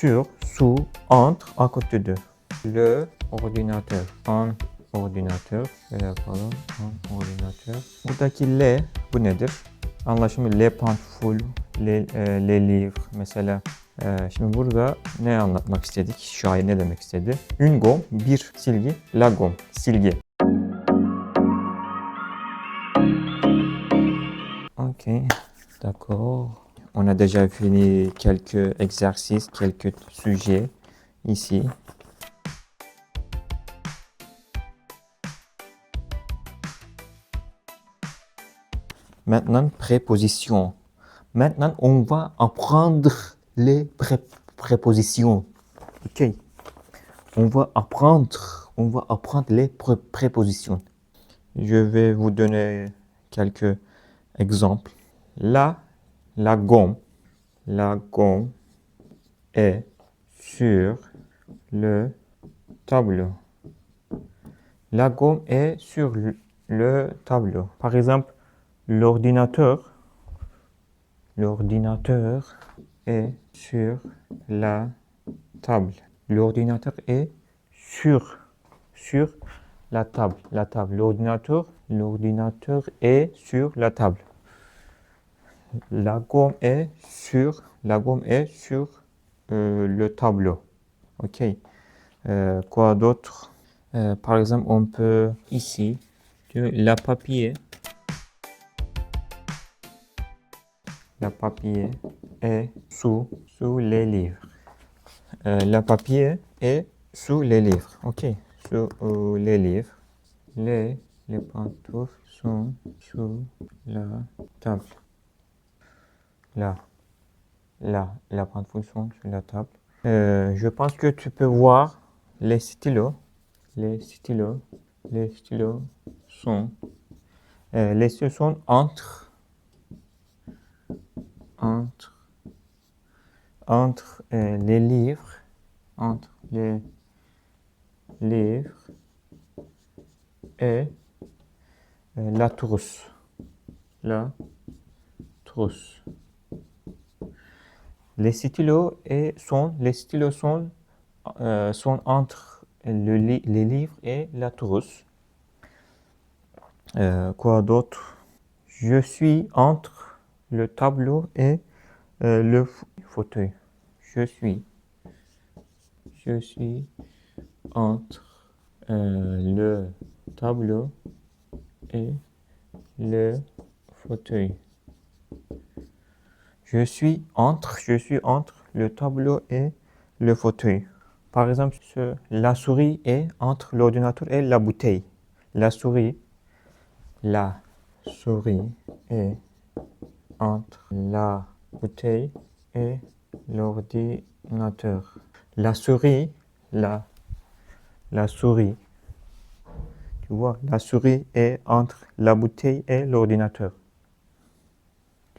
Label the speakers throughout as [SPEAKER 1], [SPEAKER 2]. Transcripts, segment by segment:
[SPEAKER 1] sur, sous, entre, à côté de. Le ordinateur. Un ordinateur. Şöyle yapalım. Un ordinateur. Buradaki L bu nedir? Anlaşımı le panteful, le, e, le livre mesela. E, şimdi burada ne anlatmak istedik? Şair ne demek istedi? Une gomme, bir silgi. La gomme, silgi. Ok, d'accord. On a déjà fini quelques exercices, quelques sujets ici. Maintenant, prépositions. Maintenant, on va apprendre les pré- prépositions. Ok. On va apprendre, on va apprendre les pré- prépositions. Je vais vous donner quelques exemples. Là, la gomme, la gomme est sur le tableau. La gomme est sur le- le tableau. Par exemple, l'ordinateur, l'ordinateur est sur la table. L'ordinateur est sur, sur la table. La table. L'ordinateur, l'ordinateur est sur la table. La gomme est sur, la gomme est sur euh, le tableau. Ok. Euh, quoi d'autre? Euh, Par exemple, on peut ici, la papier. La papier est sous, sous les livres. La papier est sous les livres. Ok. Sous les livres. Les, les pantoufles sont sous la table. Là. Là. La pantoufle sont sur la table. Je pense que tu peux voir les stylos. Les stylos. Les stylos sont. euh, les stylos sont entre. Entre. Entre euh, les livres. Entre les livres et euh, la trousse. La trousse. Les stylos sont, euh, entre le les livres et la trousse. Euh, quoi d'autre? Je suis entre le tableau et euh, le fauteuil. Je suis. Je suis entre le tableau et le fauteuil. Je suis entre, je suis entre le tableau et le fauteuil. Par exemple, la souris est entre l'ordinateur et la bouteille. La souris, la souris est entre la bouteille et l'ordinateur. La souris, la, la souris, tu vois, la souris est entre la bouteille et l'ordinateur.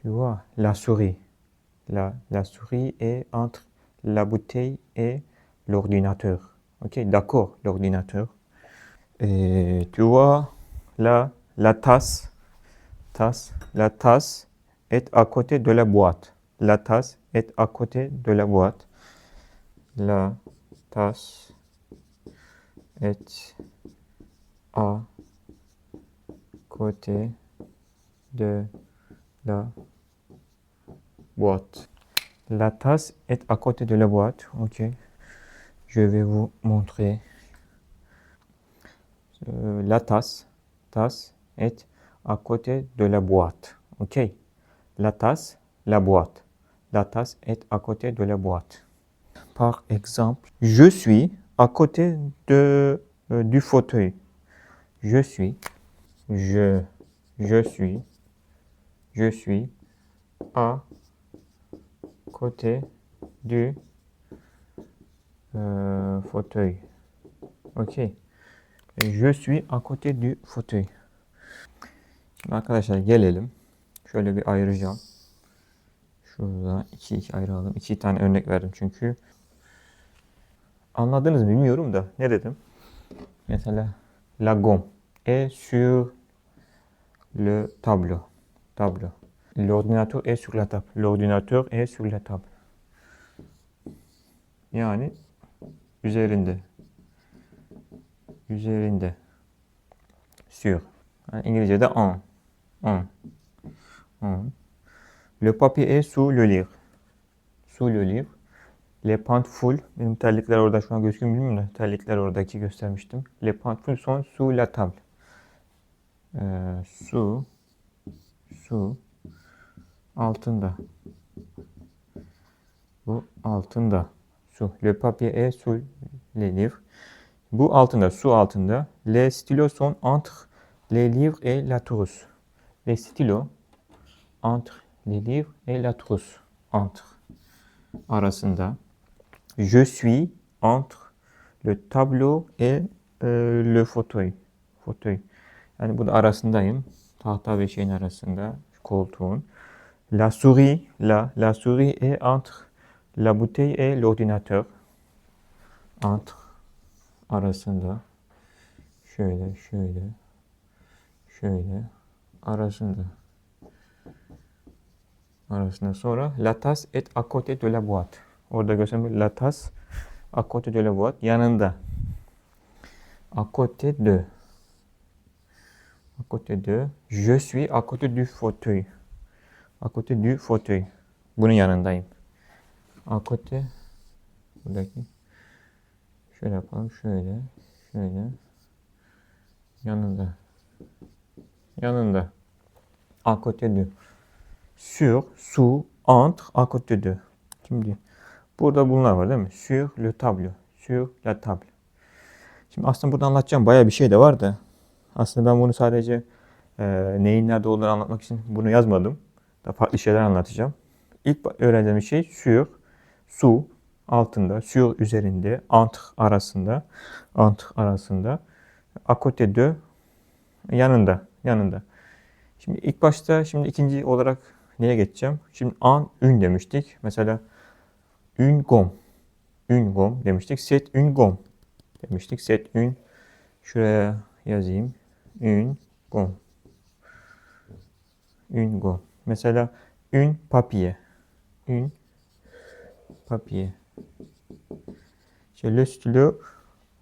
[SPEAKER 1] Tu vois, la souris. La, souris est entre la bouteille et l'ordinateur. Ok, d'accord, l'ordinateur. Et tu vois, la tasse, tasse, la tasse est à côté de la boîte. La tasse est à côté de la boîte. La tasse est à côté de la La tasse est à côté de la boîte. Ok. Je vais vous montrer. Euh, la tasse, tasse est à côté de la boîte. Ok. La tasse, la boîte. La tasse est à côté de la boîte. Par exemple, je suis à côté de, euh, du fauteuil. Je suis, je, je suis, je suis à côté du euh, fauteuil. Ok. Je suis à côté du fauteuil. Arkadaşlar gelelim. Şöyle bir ayıracağım. Şurada iki iki ayıralım. İki tane örnek verdim çünkü. Anladınız mı bilmiyorum da. Ne dedim? Mesela la gomme est sur le tableau. Tableau. L'ordinateur est sur la table. L'ordinateur est sur la table. Yani üzerinde. Üzerinde. Sur. Yani İngilizce'de en. En. En. Le papier est sous le livre. Sous le livre. Les pantouffles. Benim terlikler orada şu an gözüküyor bilmiyorum da. Terlikler oradaki göstermiştim. Les pantouffles sont sous la table. Ee, su. Su. Altında. Bu altında. Su. Le papier est sous les livres. Bu altında. Su altında. Les stylos sont entre les livres et la trousse. Les stylos entre les livres et la trousse. Entre. Arasında. Je suis entre le tableau et euh, le fauteuil. Fauteuil. Yani bu da arasındayım. Tahta ve şeyin arasında. Koltuğun. La souris, là, la souris est entre la bouteille et l'ordinateur. Entre. Arasında. Şöyle, şöyle. Şöyle. Arasında. Arasında sonra la tasse est à côté de la boîte. Orada göstereyim. La tasse à côté de la boîte. Yanında. À côté de. À côté de. Je suis à côté du fauteuil. À côté du fauteuil. Bunun yanındayım. À côté. Buradaki. Şöyle yapalım. Şöyle. Şöyle. Yanında. Yanında. À côté de. Sur, sous, entre, à côté de. Şimdi burada bunlar var değil mi? Sur le tableau. Sur la table. Şimdi aslında burada anlatacağım bayağı bir şey de var da aslında ben bunu sadece e, neyin nerede olduğunu anlatmak için bunu yazmadım. Da farklı şeyler anlatacağım. İlk öğrendiğimiz şey sur, su altında, sur üzerinde, entre arasında, entre arasında, à de yanında, yanında. Şimdi ilk başta, şimdi ikinci olarak neye geçeceğim? Şimdi an, ün demiştik. Mesela une gomme, une gomme demiştik. C'est une gomme demiştik. C'est une, şuraya yazayım. Une gomme. Une gomme. Mesela une papier. Une papier. İşte le stylo,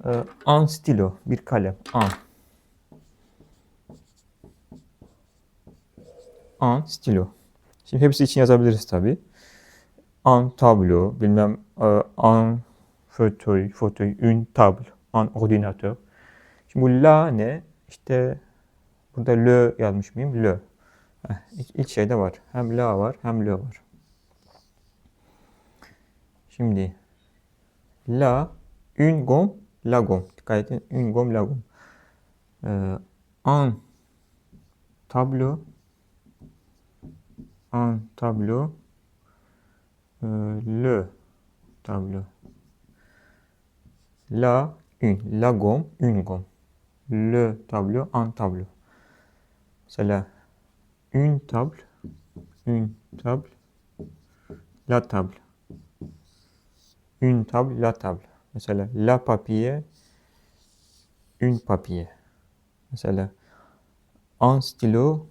[SPEAKER 1] e, un stylo, bir kalem. Un. Un stylo. Şimdi hepsi için yazabiliriz tabi. Un tableau, bilmem, e, un fauteuil, fauteuil, une table, un ordinateur. Şimdi bu la ne? İşte burada le yazmış mıyım? Le. Heh, ilk, ilk şeyde var. Hem la var hem le var. Şimdi la, une gomme, la gomme. Dikkat edin. Une gomme, la gomme. Ee, un tableau, un tableau, euh, le tableau. La, une. La gomme, une gomme. Le tableau, un tableau. Mesela une table, une table, la table. Une table, la table. Mesela la papier, une papier. Mesela un stylo,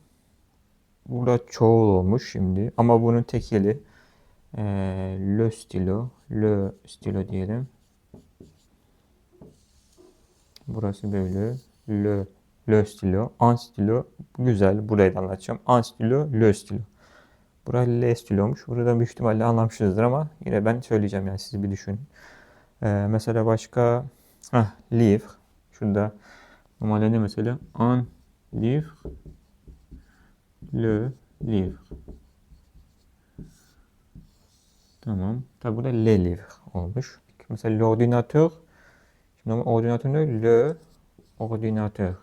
[SPEAKER 1] burada çoğul olmuş şimdi ama bunun tekili ee, le stylo, le stylo diyelim. Burası böyle. Le, le stylo. Un stylo. Güzel. Burayı da anlatacağım. Un stylo, le stylo. Burası le stylomuş. Burada büyük ihtimalle anlamışsınızdır ama yine ben söyleyeceğim yani siz bir düşünün. Ee, mesela başka heh, livre. Şurada normalde ne mesela? Un livre. Le livre. Tamam. Tabi burada le livre olmuş. Mesela l'ordinateur. Şimdi ordinatör ne? Le ordinateur.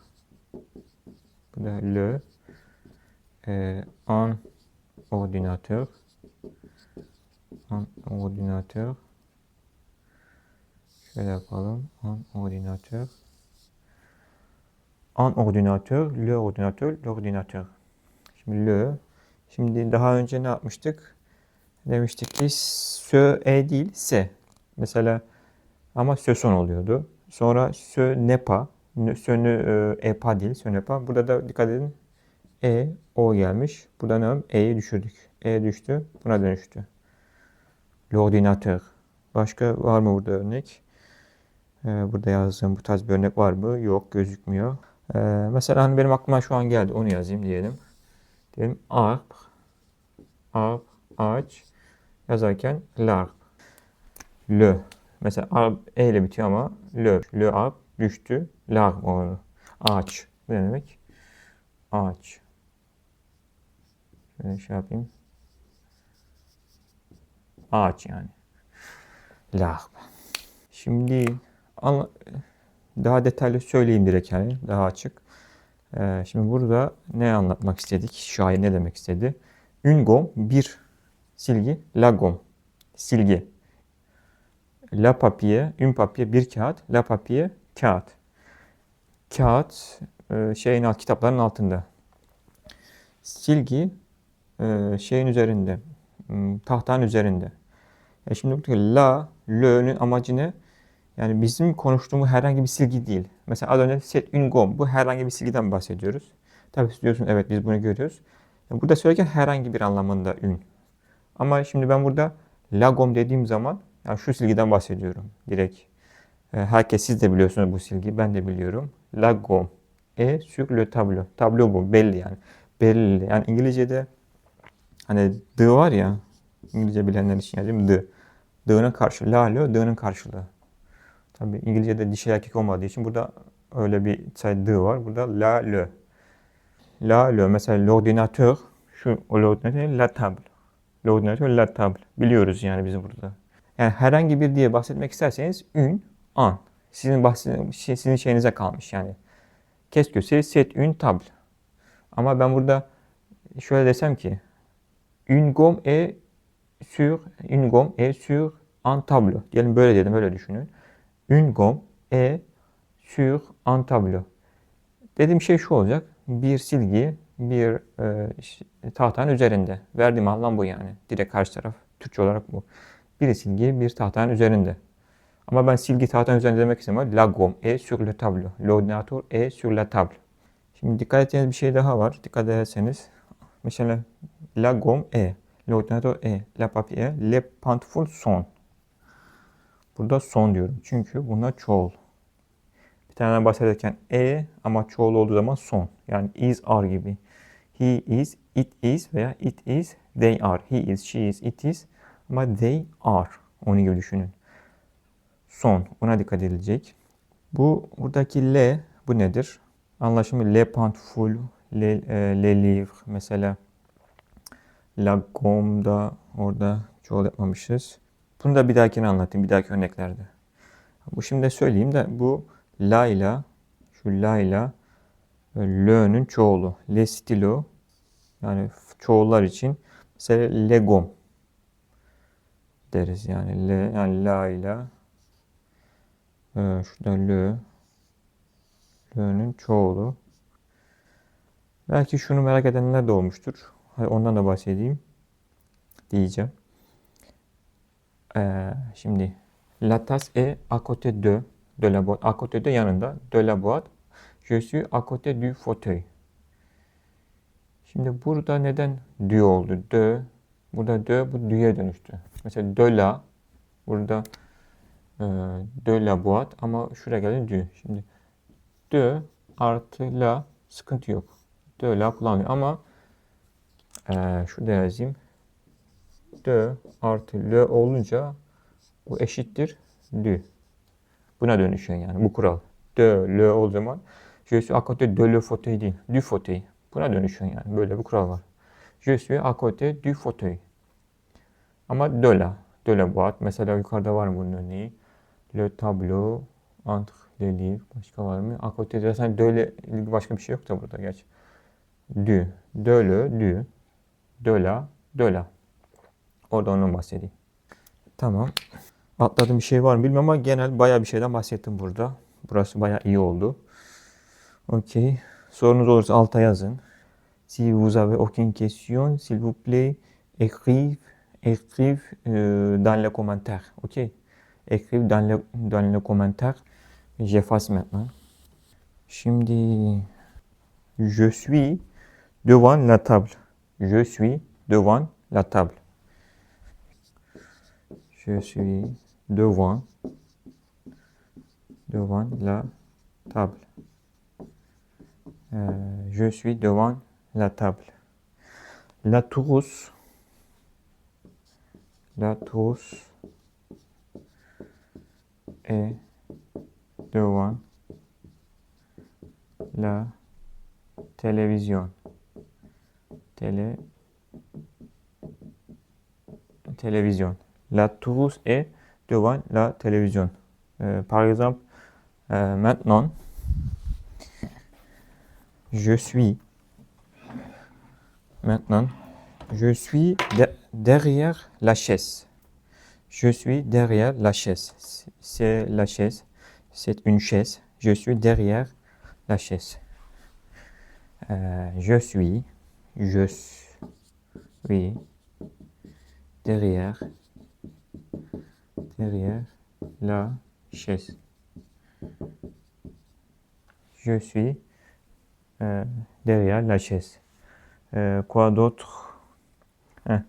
[SPEAKER 1] Bu da le e, un ordinateur. Un ordinateur. Şöyle yapalım. Un ordinateur. Un ordinateur, le ordinateur, l'ordinateur. Şimdi le. Şimdi daha önce ne yapmıştık? Demiştik ki sö e değil se. Mesela ama sö son oluyordu. Sonra sö ne pas. Sö ne e pas değil. Sö ne pas. Burada da dikkat edin. E, o gelmiş. Burada ne? E'yi düşürdük. E düştü. Buna dönüştü. L'ordinateur. Başka var mı burada örnek? Ee, burada yazdığım bu tarz bir örnek var mı? Yok gözükmüyor. Ee, mesela hani benim aklıma şu an geldi. Onu yazayım diyelim. Diyelim arbre, arbre, ağaç yazarken l'arbre. Le. Mesela arbre e ile bitiyor ama le. Le arbre düştü. L'arbre oldu. Ağaç. Bu ne demek? Ağaç. Şöyle şey yapayım. Ağaç yani. L'arbre. Şimdi daha detaylı söyleyeyim direkt yani daha açık. Ee, şimdi burada ne anlatmak istedik? Şair ne demek istedi? Une gomme bir silgi, la gomme silgi. La papier, une papier bir kağıt, la papier kağıt. Kağıt e, şeyin alt kitapların altında. Silgi e, şeyin üzerinde, tahtanın üzerinde. Ya şimdi la, le'nin amacı ne? Yani bizim konuştuğumuz herhangi bir silgi değil. Mesela az önce set une gomme. Bu herhangi bir silgiden bahsediyoruz. Tabii diyorsun evet biz bunu görüyoruz. Yani burada söylerken herhangi bir anlamında ün. Ama şimdi ben burada la gomme dediğim zaman yani şu silgiden bahsediyorum direkt. E, Herkes siz de biliyorsunuz bu silgiyi. Ben de biliyorum. La gomme est sur le tableau. Tablo bu. Belli yani. Belli. Yani İngilizce'de hani the var ya İngilizce bilenler için yazayım the. The'nın karşılığı. La lo the'nın karşılığı. Tabii İngilizce'de dişi erkek olmadığı için burada öyle bir say the var. Burada la le. La le. Mesela l'ordinateur. Şu l'ordinateur la table. L'ordinateur la table. Biliyoruz yani biz burada. Yani herhangi bir diye bahsetmek isterseniz ün, an. Sizin bahsettiğiniz şey, sizin şeyinize kalmış yani. Que c'est? C'est une table. Ama ben burada şöyle desem ki une gomme est sur une gomme est sur un tableau. Diyelim böyle dedim, öyle düşünün. Une gomme est sur un tableau. Dediğim şey şu olacak. Bir silgi bir e, tahtanın üzerinde. Verdiğim anlam bu yani. Direkt karşı taraf. Türkçe olarak bu. Bir silgi bir tahtanın üzerinde. Ama ben silgi tahtanın üzerinde demek istemiyorum. La gomme est sur le tableau. L'ordinateur est sur la table. Şimdi dikkat edeceğiniz bir şey daha var. Dikkat ederseniz. Mesela la gomme est. L'ordinateur est. La papier est. Les pantoufles sont. Burada son diyorum. Çünkü bunlar çoğul. Bir tane bahsederken e ama çoğul olduğu zaman son. Yani is, are gibi. He is, it is veya it is, they are. He is, she is, it is ama they are. Onu gibi düşünün. Son. Buna dikkat edilecek. Bu buradaki le bu nedir? Anlaşımı le panteful, le, e, le livre mesela. La gomme da orada çoğul yapmamışız. Bunu da bir dahakine anlatayım. Bir dahaki örneklerde. Bu şimdi söyleyeyim de bu la ile şu la ile e, lö'nün çoğulu. Le stilo yani çoğullar için mesela legom deriz yani le yani la ile e, şurada lö lö'nün çoğulu. Belki şunu merak edenler de olmuştur. Hadi ondan da bahsedeyim diyeceğim. Ee, şimdi la tasse est à côté de de la boîte. À côté de yanında de la boîte. Je suis à côté du fauteuil. Şimdi burada neden du oldu? De. Burada de bu du'ya dönüştü. Mesela de la. Burada de la boîte ama şuraya geldi du. Şimdi de artı la sıkıntı yok. De la kullanmıyor ama e, şurada yazayım. De artı le olunca bu eşittir du. Buna dönüşüyor yani bu kural. De le olduğu zaman je suis à côté de le fauteuil değil. Du fauteuil. Buna dönüşüyor yani. Böyle bir kural var. Je suis à côté du fauteuil. Ama de la. De la boîte. Mesela yukarıda var bunun örneği? Le tableau entre les livres. Başka var mı? À côté de zaten de ile ilgili başka bir şey yok da burada geç. Du. De le, du. De de. Orada ondan bahsedeyim. Tamam. Atladığım bir şey var mı bilmiyorum ama genel bayağı bir şeyden bahsettim burada. Burası bayağı iyi oldu. Okey. Sorunuz olursa alta yazın. Si vous avez aucune question, s'il vous plaît, écrive, écrive euh, dans les commentaires. Ok. Écrive dans les, dans les commentaires. J'efface maintenant. Şimdi je suis devant la table. Je suis devant la table. Je suis devant, devant la table. Euh, je suis devant la table. La trousse, la trousse devant la télévision. Télé, télévision. La trousse est devant la télévision. Euh, par exemple, euh, maintenant, je suis maintenant je suis de- derrière la chaise. Je suis derrière la chaise. C'est- la chaise. C'est une chaise. Je suis derrière la chaise. Euh, je suis je suis derrière derrière la chaise. Je suis euh, derrière la chaise. Euh, quoi d'autre? Hein.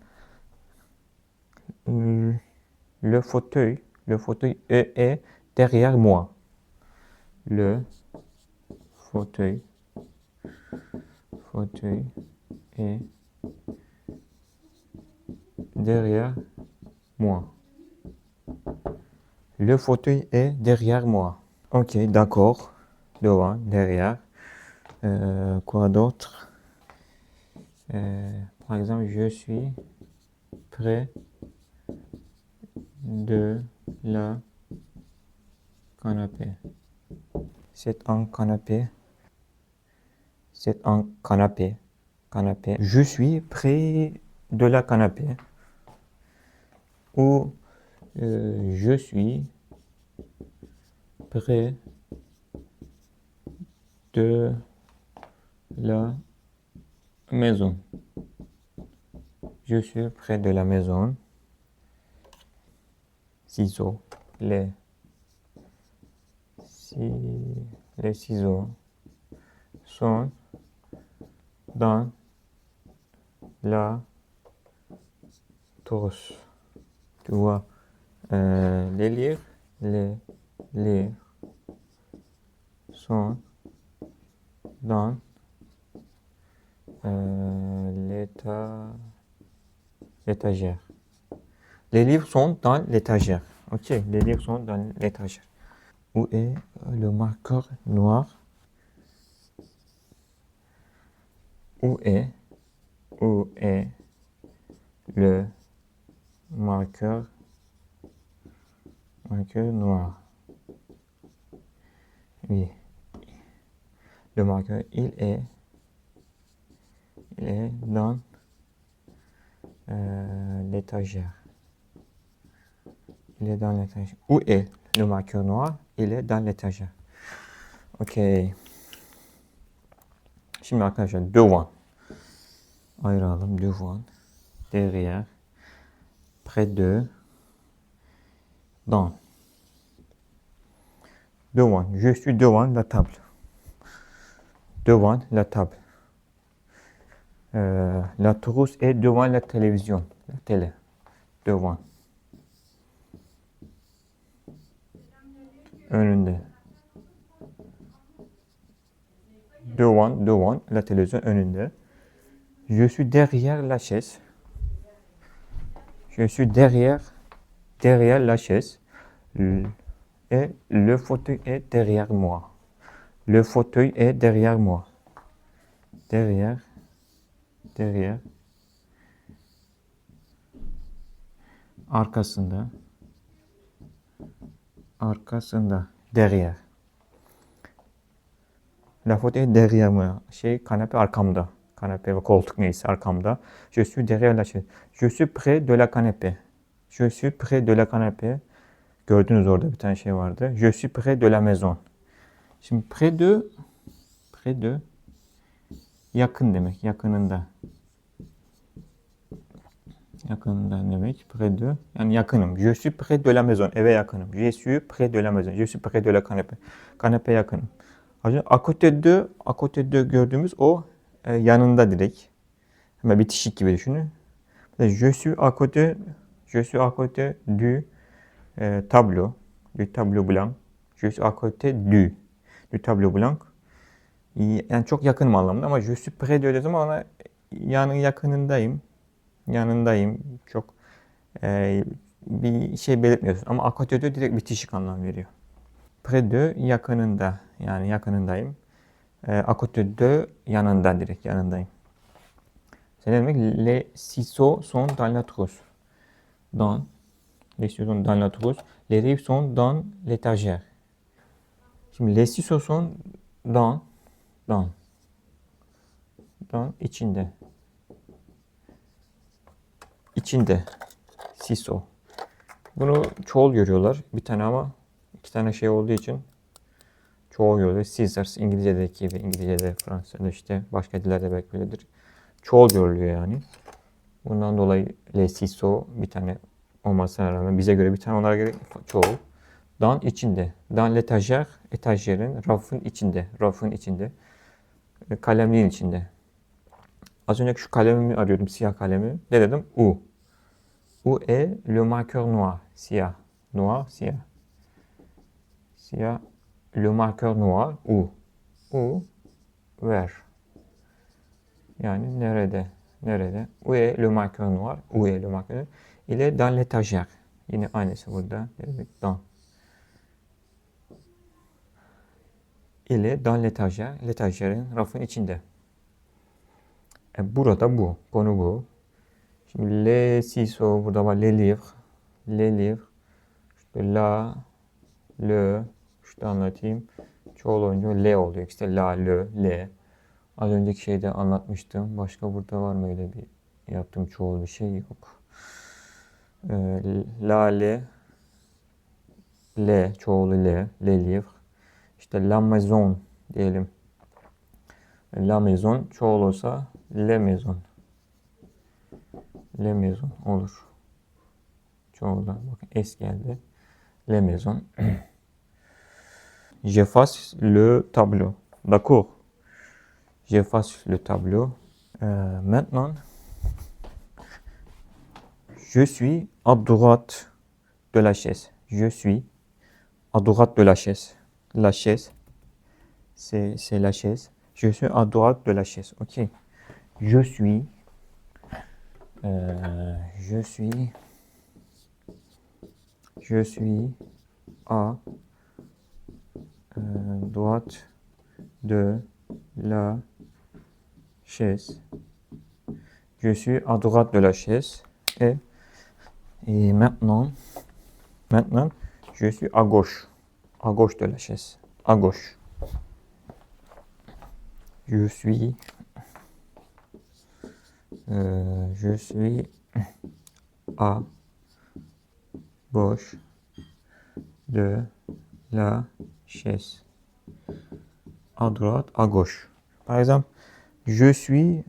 [SPEAKER 1] Le fauteuil, le fauteuil est, est derrière moi. Le fauteuil, fauteuil est derrière moi. Le fauteuil est derrière moi. Ok, d'accord. Devant, derrière. Euh, quoi d'autre? Euh, Par exemple, je suis près de la canapé. C'est un canapé. C'est un canapé. Canapé. Je suis près de la canapé. Ou euh, je suis près de la maison. Je suis près de la maison. Ciseaux. Les, les ciseaux sont dans la trousse. Tu vois, euh, les livres, les livres sont dans euh, l'éta- l'étagère. Les livres sont dans l'étagère. Ok, les livres sont dans l'étagère. Où est le marqueur noir? Où est Où est le marqueur marqueur noir? Oui. Le marqueur, il est il est dans euh, l'étagère. Il est dans l'étagère. Où est le marqueur noir? Il est dans l'étagère. Okey. Şimdi arkadaşlar devant. Ayıralım devant. Derrière. Près de. Dans. Devant. Je suis devant la table. Devant la table. Euh, la trousse est devant la télévision. La télé. Devant. Önünde. Devant, devant la télévision önünde. Je suis derrière la chaise. Je suis derrière, derrière la chaise. Et le fauteuil est derrière moi. Le fauteuil est derrière moi. Derrière, derrière. Arkasında. Arkasında. Derrière. La fauteuil derrière moi. Şey kanepe arkamda. Kanepe ve koltuk neyse arkamda. Je suis derrière la chaise. Je suis près de la canapé. Je suis près de la canapé. Gördünüz orada bir tane şey vardı. Je suis près de la maison. Şimdi près de près de yakın demek. Yakınında. Yakınında demek. Près de yani yakınım. Je suis près de la maison. Eve yakınım. Je suis près de la maison. Je suis près de la canapé. Kanepe yakınım. À côté de, à côté de gördüğümüz o e, yanında direkt. Hemen bitişik gibi düşünün. Je suis à côté, je suis à côté du euh, tableau, du tableau blanc. Je suis à côté du, du tableau blanc. Yani çok yakınım anlamında ama je suis près de zaman ona yanı yakınındayım. Yanındayım. Çok e, bir şey belirtmiyorsun. Ama à direkt bitişik anlam veriyor. Près yakınında. Yani yakınındayım. E, à yanında direkt yanındayım. C'est demek? Les ciseaux sont dans la trousse. Dans. Les ciseaux sont dans la trousse. Les livres sont dans l'étagère. Şimdi les ciseaux sont dans. Dans. Dans içinde. İçinde. Ciseaux. Bunu çoğul görüyorlar. Bir tane ama iki tane şey olduğu için çoğul görüyorlar. Scissors İngilizce'deki gibi İngilizce'de, Fransızca'da işte başka dillerde belki öyledir. Çoğul görülüyor yani. Bundan dolayı les ciseaux bir tane olmasına rağmen bize göre bir tane onlara göre çoğul. Dan içinde. Dan l'étagère, etajerin, rafın içinde. Rafın içinde. Kalemliğin içinde. Az önceki şu kalemimi arıyordum, siyah kalemi. Ne dedim? U. U est le marqueur noir. Siyah. Noir, siyah. Siyah. Le marqueur noir. U. U. Ver. Yani nerede? Nerede? Où est le marqueur noir? Où est le marqueur noir? Il est dans l'étagère. Yine aynısı burada. Demek? Dans. Il est dans l'étagère. L'étagèrin rafın içinde. E, burada bu. Konu bu. Şimdi les ciseaux burada var. Les livres. Les livres. İşte la, le. İşte anlatayım. Çoğul oyuncu le oluyor. İşte la, le, le. Az önceki şeyde anlatmıştım. Başka burada var mı öyle bir yaptığım çoğul bir şey yok. Ee, la, le. Le, çoğulu le. Le livre. İşte la maison diyelim. La maison çoğul olsa le maison. Le maison olur. Çoğulda bakın s geldi. Le maison. J'efface le tableau. D'accord. J'efface le tableau. Euh, maintenant, je suis à droite de la chaise. Je suis à droite de la chaise. La chaise, c'est la chaise. Je suis à droite de la chaise. Ok. Je suis. euh, je suis. Je suis à euh, droite de la chaise. Je suis à droite de la chaise et, et maintenant, maintenant, je suis à gauche, à gauche de la chaise, à gauche. Je suis, euh, je suis à gauche de la chaise. À droite, à gauche. Par exemple, je suis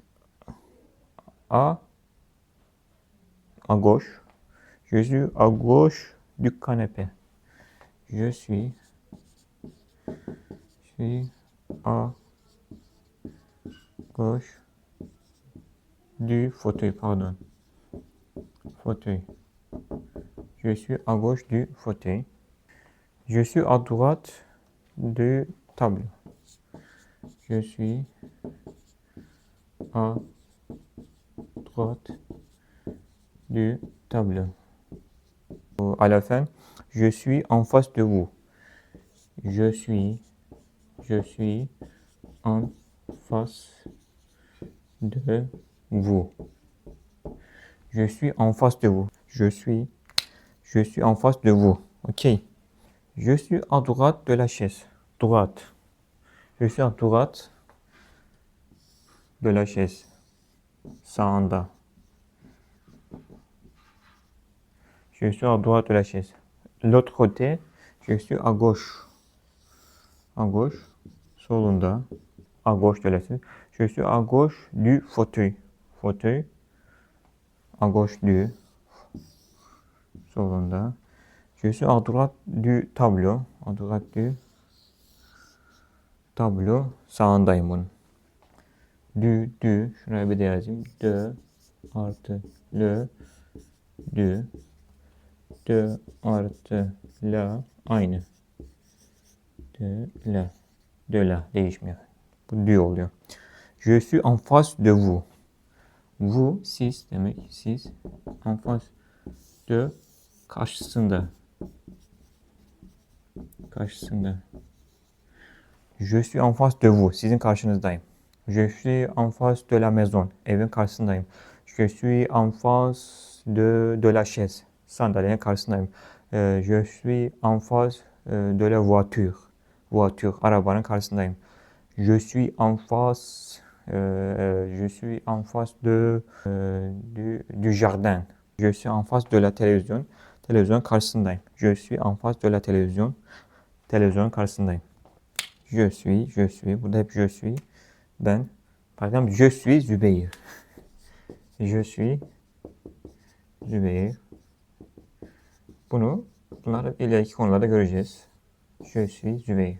[SPEAKER 1] à, gauche. Je suis à gauche du canapé. Je suis, je suis à gauche du fauteuil, pardon. Fauteuil. Je suis à gauche du fauteuil. Je suis à droite du tableau. Je suis à droite du tableau. À la fin, je suis en face de vous. Je suis, je suis en face de vous. Je suis en face de vous. Je suis, je suis en face de vous. Ok. Je suis à droite de la chaise. Droite. Je suis à droite de la chaise. Sağında. Je suis à droite de la chaise. L'autre côté, je suis à gauche. À gauche. Solunda. À gauche de la chaise. Suis à gauche du fauteuil. Fauteuil. À gauche du. Solunda. Je à droite du tableau. À droite du tablo sağındayım bunun. Du, du. Şuraya bir de yazayım. De artı le, du. De artı la aynı. De la. De la değişmiyor. Bu de oluyor. Je suis en face de vous. Vous siz demek siz en face de karşısında. Karşısında. Je suis en face de vous. Sizin karşınızdayım. Je suis en face de la maison. Evin karşısındayım. Je suis en face de, de la chaise. Sandalyenin karşısındayım. Euh, je suis en face euh, de la voiture. Voiture. Arabanın karşısındayım. Je suis en face je suis en face de euh, du, du jardin. Je suis en face de la télévision. Televizyon karşısındayım. Je suis en face de la télévision. Televizyon karşısındayım. Je suis, je suis. Burada hep je suis. Ben. Par exemple, je suis Zübeyir. Je suis Zübeyir. Bunu, bunları ileriki konularda göreceğiz. Je suis Zübeyir.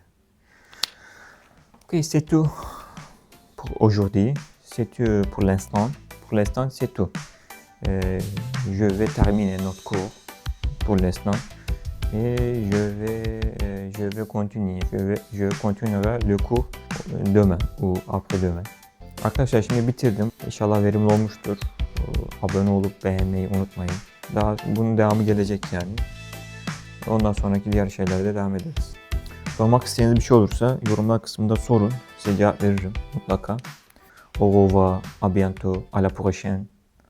[SPEAKER 1] Ok, c'est tout pour aujourd'hui. C'est tout pour l'instant. Pour l'instant, c'est tout. Euh, je vais terminer notre cours pour l'instant. Et je vais, euh, je vais continuer. Je, vais, je continuerai le cours demain ou après-demain. Arkadaşlar şimdi bitirdim. İnşallah verimli olmuştur. Abone olup beğenmeyi unutmayın. Daha bunun devamı gelecek yani. Ondan sonraki diğer şeylerde devam ederiz. Sormak istediğiniz bir şey olursa yorumlar kısmında sorun. Size cevap veririm mutlaka. Au revoir, à bientôt, à la prochaine.